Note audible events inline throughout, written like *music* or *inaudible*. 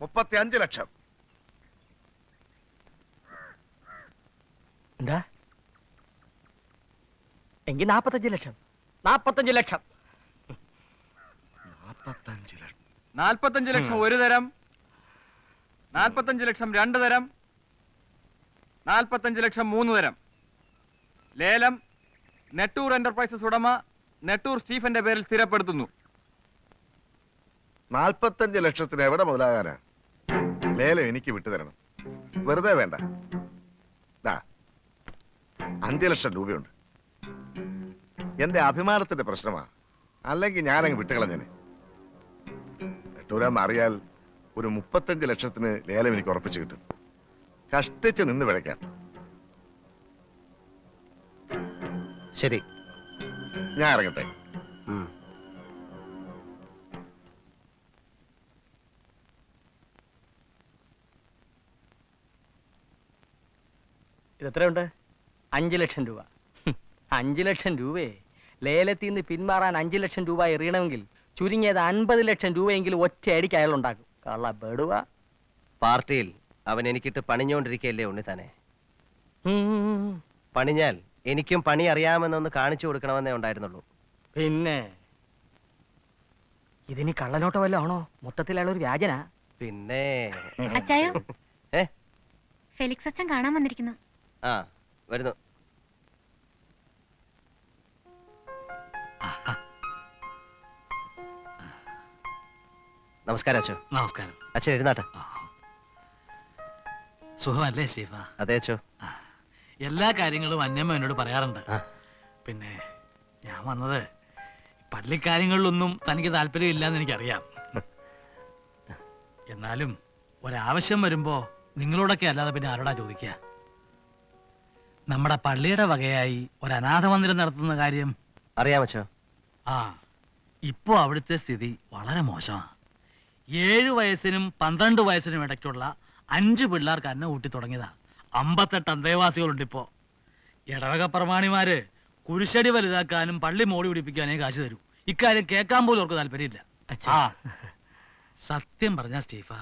മുപ്പത്തി അഞ്ച് ലക്ഷം. എന്താ? എങ്കിൽ നാപ്പത്തഞ്ച് ലക്ഷം. നാപ്പത്തഞ്ച് ലക്ഷം. നാപ്പത്തഞ്ച് ലക്ഷം. നാൽപ്പത്തഞ്ച് ലക്ഷം ഒരു തരം. നാൽപ്പത്തഞ്ച് ലക്ഷം രണ്ട് തരം. നാൽപ്പത്തഞ്ച് ലക്ഷം മൂന്ന് തരം. ലേലം നെട്ടൂർ എന്റർപ്രൈസസ് ഉടമ നെട്ടൂർ സ്റ്റീഫന്റെ പേരിൽ സ്ഥിരപ്പെടുത്തുന്നു. നാൽപ്പത്തഞ്ച് ലക്ഷത്തിന് എവിടെ മുതലാകാനാ? ലേലം എനിക്ക് വിട്ടുതരണം വെറുതെ വേണ്ട. ദാ അഞ്ച് ലക്ഷം രൂപയുണ്ട്. എന്റെ അഭിമാനത്തിന്റെ പ്രശ്നമാ. അല്ലെങ്കിൽ ഞാനങ്ങ് വിട്ടുകളഞ്ഞനെ. നെട്ടൂരാന്ന് അറിയാൽ ഒരു മുപ്പത്തഞ്ച് ലക്ഷത്തിന് ലേലം എനിക്ക് ഉറപ്പിച്ചു കിട്ടും. കഷ്ടിച്ച് നിന്ന് പിഴയ്ക്കാം ശരി. ഞാൻ ഇറങ്ങട്ടെ. ഉം. അഞ്ചു ലക്ഷം രൂപ. അഞ്ചു ലക്ഷം രൂപയെ ലേലത്തിൽ നിന്ന് പിന്മാറാൻ അഞ്ച് ലക്ഷം രൂപ എറിയണമെങ്കിൽ ചുരുങ്ങിയത് അൻപത് ലക്ഷം രൂപയെങ്കിലും ഒറ്റയടിക്ക് അയാൾ ഉണ്ടാക്കും കള്ള ബെടുവ പാർട്ടിയിൽ അവൻ എനിക്കിട്ട് പണിഞ്ഞുകൊണ്ടിരിക്കുകയല്ലേ ഉണ്ണിത്താനെ തന്നെ പണിഞ്ഞാൽ എനിക്കും പണി അറിയാമെന്നൊന്ന് കാണിച്ചു കൊടുക്കണമെന്നേ ഉണ്ടായിരുന്നുള്ളൂ. പിന്നെ? ഇതിനി കള്ളനോട്ടം വല്ല ആണോ? മൊത്തത്തിൽ അയാൾ ഒരു വ്യാജനാ. പിന്നെ? അച്ചായോ? ഏ? ഫെലിക്സ് അച്ഛൻ കാണാൻ വന്നിരിക്കുന്നു. ആ വരുന്നു. നമസ്കാരം അച്ഛോ നമസ്കാരം. അച്ഛൻ എഴുന്നാട്ടെ. സുഖമല്ലേ സ്റ്റീഫ അതെ അച്ഛോ എല്ലാ കാര്യങ്ങളും അന്നമ്മ എന്നോട് പറയാറുണ്ട്. പിന്നെ ഞാൻ വന്നത് പള്ളിക്കാര്യങ്ങളിലൊന്നും തനിക്ക് താല്പര്യമില്ലെന്ന് എനിക്കറിയാം. *laughs* എന്നാലും ഒരാവശ്യം വരുമ്പോ നിങ്ങളോടൊക്കെ അല്ലാതെ പിന്നെ ആരോടാ ചോദിക്കുക? നമ്മുടെ പള്ളിയുടെ വകയായി ഒരു അനാഥ മന്ദിരം നടത്തുന്ന കാര്യം. അറിയാം അച്ചോ ആ ഇപ്പോ അവിടുത്തെ സ്ഥിതി വളരെ മോശമാണ് ഏഴ് വയസ്സിനും പന്ത്രണ്ട് വയസ്സിനും ഇടയ്ക്കുള്ള അഞ്ച് പിള്ളേർക്ക് അന്നം ഊട്ടി തുടങ്ങിയതാ. അമ്പത്തെട്ട് അന്തേവാസികളുണ്ട് ഇപ്പോ. ഇടവക പ്രമാണിമാര് കുരിശടി വലുതാക്കാനും പള്ളി മോടി പിടിപ്പിക്കാനേ കാശ് തരൂ. ഇക്കാര്യം കേൾക്കാൻ പോലും അവർക്ക് താല്പര്യമില്ല. ആ സത്യം പറഞ്ഞ സ്റ്റീഫ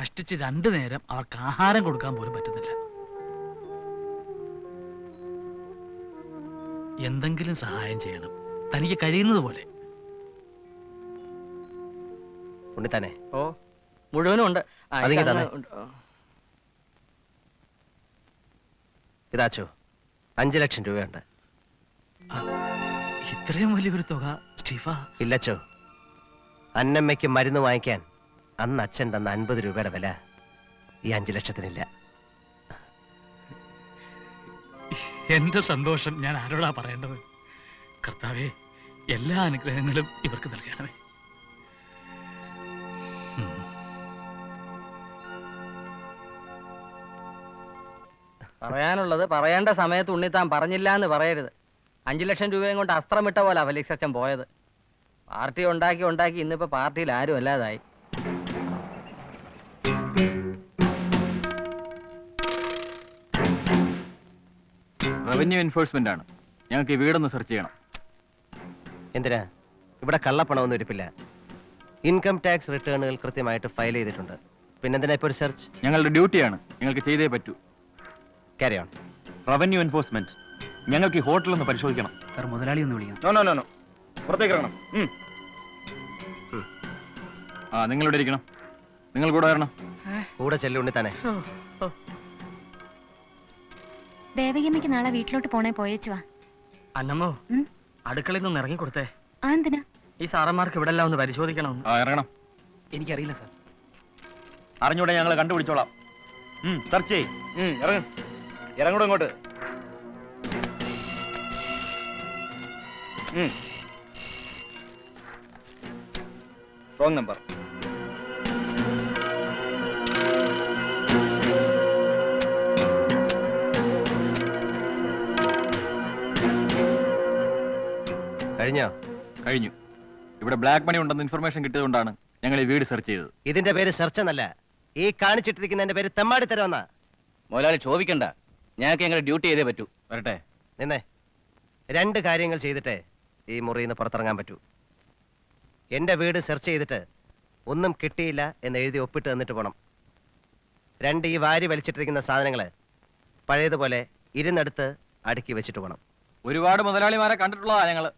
കഷ്ടിച്ച് രണ്ടു നേരം അവർക്ക് ആഹാരം കൊടുക്കാൻ പോലും പറ്റുന്നില്ല. എന്തെങ്കിലും സഹായം ചെയ്യണം. തനിക്ക് കഴിയുന്നത് പോലെ. ഉണ്ണിത്താനെ ഓ മുഴുവനും ഉണ്ട്. ആ, അതിങ്ങ് ഇതങ്ങ് തന്നെ. ഉണ്ട്. ഇതാച്ചോ അഞ്ചു ലക്ഷം രൂപയുണ്ട്. ഇത്രയും വലിയൊരു തുക സ്റ്റീഫ. ഇല്ലച്ചോ അന്നമ്മയ്ക്ക് മരുന്ന് വാങ്ങിക്കാൻ അന്ന് അച്ഛൻ തന്ന അൻപത് രൂപയുടെ വില ഈ അഞ്ചു ലക്ഷത്തിനില്ല. എന്റെ സന്തോഷം ഞാൻ ആരോടാ പറയേണ്ടത്? കർത്താവെ എല്ലാ അനുഗ്രഹങ്ങളും ഇവർക്ക് നൽകണമേ. പറയാനുള്ളത് പറയേണ്ട സമയത്ത് ഉണ്ണിത്താൻ പറഞ്ഞില്ല എന്ന് പറയരുത്. അഞ്ചു ലക്ഷം രൂപയും കൊണ്ട് അസ്ത്രമിട്ട പോലെ ഫെലിക്സ് അച്ഛൻ പോയത്. പാർട്ടി ഉണ്ടാക്കി ഉണ്ടാക്കി ഇന്നിപ്പോ പാർട്ടിയിൽ ആരും അല്ലാതായി. റവന്യൂ എൻഫോഴ്സ്മെന്റ് ആണ്. ഞങ്ങൾക്ക് ഈ വീടൊന്ന് സെർച്ച് ചെയ്യണം. എന്തിനാ? ഇവിടെ കള്ളപ്പണമൊന്നും ഇരിപ്പില്ല. ഇൻകം ടാക്സ് റിട്ടേണുകൾ കൃത്യമായിട്ട് ഫയൽ ചെയ്തിട്ടുണ്ട്. പിന്നെന്തിനാ ഇപ്പോൾ ഒരു സെർച്ച് ഞങ്ങളുടെ ഡ്യൂട്ടിയാണ്. ഞങ്ങൾക്ക് ചെയ്തേ പറ്റൂ. Carry on revenue enforcement. ഞങ്ങൾക്ക് ഈ ഹോട്ടൽ ഒന്ന് പരിശോധിക്കണം. സർ മുതലാളി ഒന്ന് വിളിക്കണം നോ നോ നോ നോ പുറത്തേക്ക് ഇറങ്ങണം. ഉം. ആ നിങ്ങളിവിടെ ഇരിക്കണം? നിങ്ങൾ കൂടെ വരണം. കൂടെ ചെല്ലുണ്ടി തന്നെ ദേവകിയമ്മയ്ക്ക് നാളെ വീട്ടിലോട്ട് പോണേ പോയേച്ചുവാ അന്നമ്മോ? അടുക്കളയിൽ നിന്ന് ഇറങ്ങി കൊടുത്തേ. ആ എന്തിനാ? ഈ സാറന്മാർക്ക് ഇവിടെ എല്ലാം ഒന്ന് പരിശോധിക്കണം ആ ഇറങ്ങണം. എനിക്കറിയില്ല സാർ. അറിഞ്ഞൂടെ ഞങ്ങൾ കണ്ടുപിടിച്ചോളാം. സെർച്ച് ചെയ് ഇറങ്ങൂടെ ഇങ്ങോട്ട്. റോങ് നമ്പർ കഴിഞ്ഞോ? കഴിഞ്ഞു. ഇവിടെ ബ്ലാക്ക് മണി ഉണ്ടെന്ന് ഇൻഫർമേഷൻ കിട്ടിയതുകൊണ്ടാണ് ഞങ്ങൾ ഈ വീട് സെർച്ച് ചെയ്തത്. ഇതിന്റെ പേര് സെർച്ച് എന്നല്ല. ഈ കാണിച്ചിട്ടിരിക്കുന്നതിന്റെ പേര് തെമ്മാടി തരമെന്നാ. മുതലാളി ചോദിക്കണ്ട. ഞങ്ങൾക്ക് ഞങ്ങൾ ഡ്യൂട്ടി ചെയ്തേ പറ്റൂ. വരട്ടെ. നിന്നെ. രണ്ട് കാര്യങ്ങൾ ചെയ്തിട്ടേ ഈ മുറിയിൽ നിന്ന് പുറത്തിറങ്ങാൻ പറ്റൂ. എന്റെ വീട് സെർച്ച് ചെയ്തിട്ട് ഒന്നും കിട്ടിയില്ല എന്ന് എഴുതി ഒപ്പിട്ട് തന്നിട്ട് പോണം. രണ്ട് ഈ വാരി വലിച്ചിട്ടിരിക്കുന്ന സാധനങ്ങൾ പഴയതുപോലെ ഇരുന്നെടുത്ത് അടുക്കി വെച്ചിട്ട് പോണം. ഒരുപാട് മുതലാളിമാരെ കണ്ടിട്ടുള്ളതാ ഞങ്ങൾ.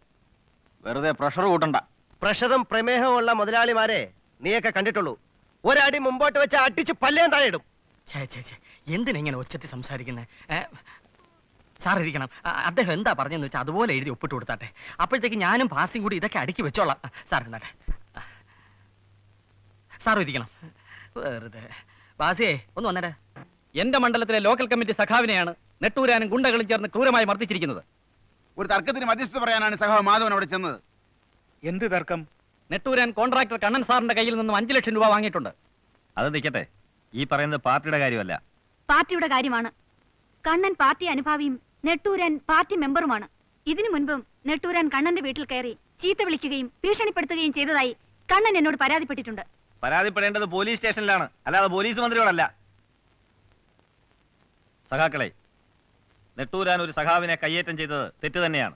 വെറുതെ പ്രഷർ കൂട്ടണ്ട. പ്രഷറും പ്രമേഹമുള്ള ഉള്ള മുതലാളിമാരെ നീയൊക്കെ കണ്ടിട്ടുള്ളൂ. ഒരടി മുമ്പോട്ട് വെച്ച് അടിച്ച് പല്ലേം താഴെയിടും. ഛേ എന്തിനെങ്ങനെ ഒച്ചത്തി സംസാരിക്കുന്നത് സാർ ഇരിക്കണം. അദ്ദേഹം എന്താ പറഞ്ഞെന്ന് വെച്ചാൽ അതുപോലെ എഴുതി ഒപ്പിട്ട് കൊടുത്താട്ടെ. അപ്പോഴത്തേക്ക് ഞാനും പാസിങ് കൂടി ഇതൊക്കെ അടുക്കി വെച്ചോളാം. സാർ എന്നാട്ടെ സാർ ഇരിക്കണം. വെറുതെ. പാസിയേ ഒന്ന് വന്നേരെ. എന്റെ മണ്ഡലത്തിലെ ലോക്കൽ കമ്മിറ്റി സഖാവിനെയാണ് നെട്ടൂരാനും ഗുണ്ടകളും ചേർന്ന് ക്രൂരമായി മർദ്ദിച്ചിരിക്കുന്നത്. ഒരു തർക്കത്തിന് മധ്യസ്ഥ പറയാനാണ് സഹോ മാധവൻ അവിടെ ചെന്നത്. എന്ത് തർക്കം? നെട്ടൂരാൻ കോൺട്രാക്ടർ കണ്ണൻ സാറിന്റെ കയ്യിൽ നിന്നും അഞ്ചു ലക്ഷം രൂപ വാങ്ങിയിട്ടുണ്ട്. അത് നിൽക്കട്ടെ ഈ പറയുന്നത് പാർട്ടിയുടെ കാര്യമല്ല. പാർട്ടിയുടെ കാര്യമാണ്. കണ്ണൻ പാർട്ടി അനുഭാവിയും നെട്ടൂരൻ പാർട്ടി മെമ്പറുമാണ്. ഇതിനു മുൻപും നെട്ടൂരൻ കണ്ണന്റെ വീട്ടിൽ കയറി ചീത്ത വിളിക്കുകയും ഭീഷണിപ്പെടുത്തുകയും ചെയ്തതായി കണ്ണൻ എന്നോട് പരാതിപ്പെട്ടിട്ടുണ്ട്. പരാതിപ്പെടേണ്ടത് പോലീസ് സ്റ്റേഷനിലാണ്. അല്ലാതെ പോലീസ് മന്ത്രിയോടല്ല. സഖാക്കളെ നെട്ടൂരാൻ ഒരു സഖാവിനെ കയ്യേറ്റം ചെയ്തത് തെറ്റ് തന്നെയാണ്.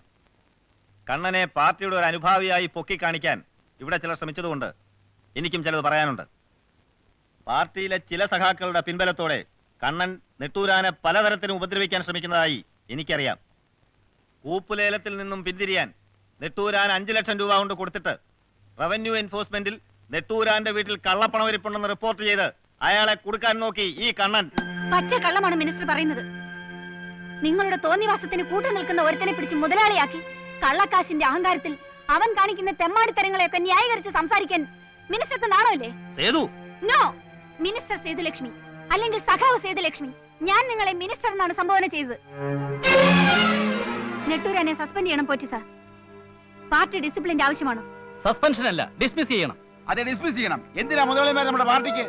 കണ്ണനെ പാർട്ടിയുടെ ഒരു അനുഭാവിയായി പൊക്കി കാണിക്കാൻ ഇവിടെ ചിലർ ശ്രമിച്ചതുകൊണ്ട് എനിക്കും ചിലത് പറയാനുണ്ട്. പാർട്ടിയിലെ ചില സഖാക്കളുടെ പിൻബലത്തോടെ കണ്ണൻ നെട്ടൂരാനെ പലതരത്തിലും ഉപദ്രവിക്കാൻ ശ്രമിക്കുന്നതായി എനിക്കറിയാം. കൂപ്പുലേലത്തിൽ നിന്നും പിന്തിരിയാൻ നെട്ടൂരാൻ അഞ്ചു ലക്ഷം രൂപ കൊണ്ട് കൊടുത്തിട്ട് റവന്യൂ എൻഫോഴ്സ്മെന്റിൽ നെട്ടൂരാന്റെ വീട്ടിൽ കള്ളപ്പണം ഇരിപ്പുണ്ടെന്ന് റിപ്പോർട്ട് ചെയ്ത് അയാളെ കൊടുക്കാൻ നോക്കി ഈ കണ്ണൻ. പച്ച കള്ളമാണ് മിനിസ്റ്റർ പറയുന്നത്. നിങ്ങളുടെ തോന്നിവാസത്തിന് കൂട്ടു നിൽക്കുന്ന ഒരുത്തനെ പിടിച്ച് മുതലാളിയാക്കി കള്ളക്കാശിന്റെ അഹങ്കാരത്തിൽ അവൻ കാണിക്കുന്ന തെമ്മാടിത്തരങ്ങളെയൊക്കെ ന്യായീകരിച്ച് സംസാരിക്കാൻ മിനിസ്റ്റർക്ക് നാണമില്ലേ? സേതു. നോ. മിനിസ്റ്റർ സേതുലക്ഷ്മി അല്ലെങ്കിൽ സഖാവ് സേതുലക്ഷ്മി. ഞാൻ നിങ്ങളെ മിനിസ്റ്റർ എന്നാണ് സംബോധന ചെയ്തത്. നെട്ടൂരനെ സസ്പെൻഡ് ചെയ്യണം പോറ്റി സാർ. പാർട്ടി ഡിസിപ്ലിന്റെ ആവശ്യമാണ്? സസ്പെൻഷൻ അല്ല ഡിസ്മിസ് ചെയ്യണം. അതെ ഡിസ്മിസ് ചെയ്യണം. എന്തിനാ മുതലാളിമാർ നമ്മുടെ പാർട്ടിക്ക്?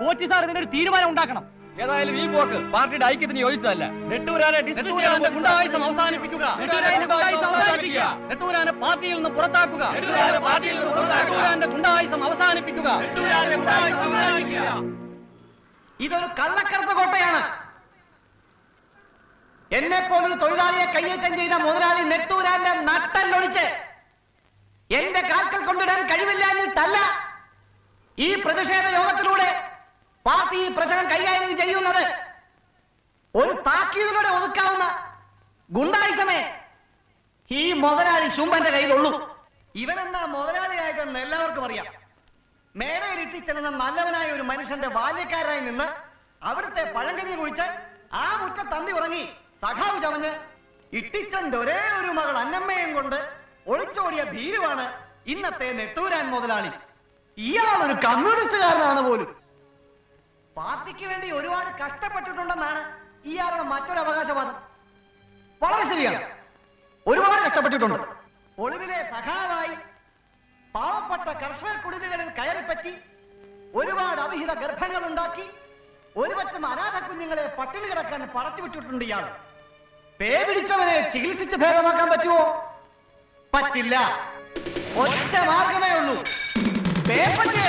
പോറ്റി സാർ ഇതിനൊരു തീരുമാനം ഉണ്ടാക്കണം. ഏതായാലും ഈ പോക്ക് പാർട്ടിയുടെ ഐക്യത്തിന് യോജിച്ചതല്ല. നെട്ടൂരാനെ അവസാനിപ്പിക്കുക. പാർട്ടിയിൽ നിന്ന് പുറത്താക്കുക. ഗുണ്ടായുസം അവസാനിപ്പിക്കുക. ഇതൊരു കള്ളക്കടത്ത് കോട്ടയാണ്. എന്നെ പോലൊരു തൊഴിലാളിയെ കയ്യേറ്റം ചെയ്ത മുതലാളി നെട്ടൂരാന്റെ നട്ടല്ലൊടിച്ച് എന്റെ കാൽക്കൽ കൊണ്ടിടാൻ കഴിവില്ല എന്നിട്ടല്ല ഈ പ്രതിഷേധ യോഗത്തിലൂടെ പാർട്ടി ഈ പ്രശ്നം കൈകാര്യം ചെയ്യുന്നത് ഒരു താക്കീതിലൂടെ ഒതുക്കാവുന്ന ഗുണ്ടായിസമേ ഈ മുതലാളി ശുംഭന്റെ കയ്യിലുള്ളൂ. ഇവനെന്താ മുതലാളിയായിട്ടെന്ന് എല്ലാവർക്കും അറിയാം. മേടയിൽ ഇട്ടിച്ചെന്ന നല്ലവനായ ഒരു മനുഷ്യന്റെ ബാല്യക്കാരായി നിന്ന് അവിടുത്തെ പഴങ്കഞ്ഞി കുഴിച്ച് ആ മുറ്റ തന്തി ഉറങ്ങി സഖാവ് ചമഞ്ഞ് ഇട്ടിച്ചന്റെ ഒരേ ഒരു മകൾ അന്നമ്മയും കൊണ്ട് ഒളിച്ചോടിയ ഭീരുവാണ് ഇന്നത്തെ നെട്ടൂരാൻ മുതലാളി. ഇയാളൊരു കമ്മ്യൂണിസ്റ്റുകാരനാണ് പോലും. പാർട്ടിക്ക് വേണ്ടി ഒരുപാട് കഷ്ടപ്പെട്ടിട്ടുണ്ടെന്നാണ് ഇയാളുടെ മറ്റൊരു അവകാശവാദം. വളരെ ശരിയാണ്. ഒരുപാട് കഷ്ടപ്പെട്ടിട്ടുണ്ട്. ഒളിവിലെ സഖാവായി പാവപ്പെട്ട കർഷക കുടിലുകളിൽ കയറിപ്പറ്റി ഒരുപാട് അവിഹിത ഗർഭങ്ങൾ ഉണ്ടാക്കി ഒരുപറ്റം അനാഥ കുഞ്ഞുങ്ങളെ പട്ടിണി കിടക്കാൻ പടച്ചുവിട്ടിട്ടുണ്ട് ഇയാൾ. പേ പിടിച്ചവനെ ചികിത്സിച്ച് ഭേദമാക്കാൻ പറ്റുമോ പറ്റില്ല. ഒറ്റ മാർഗമേ ഉള്ളൂ. പേപ്പട്ടി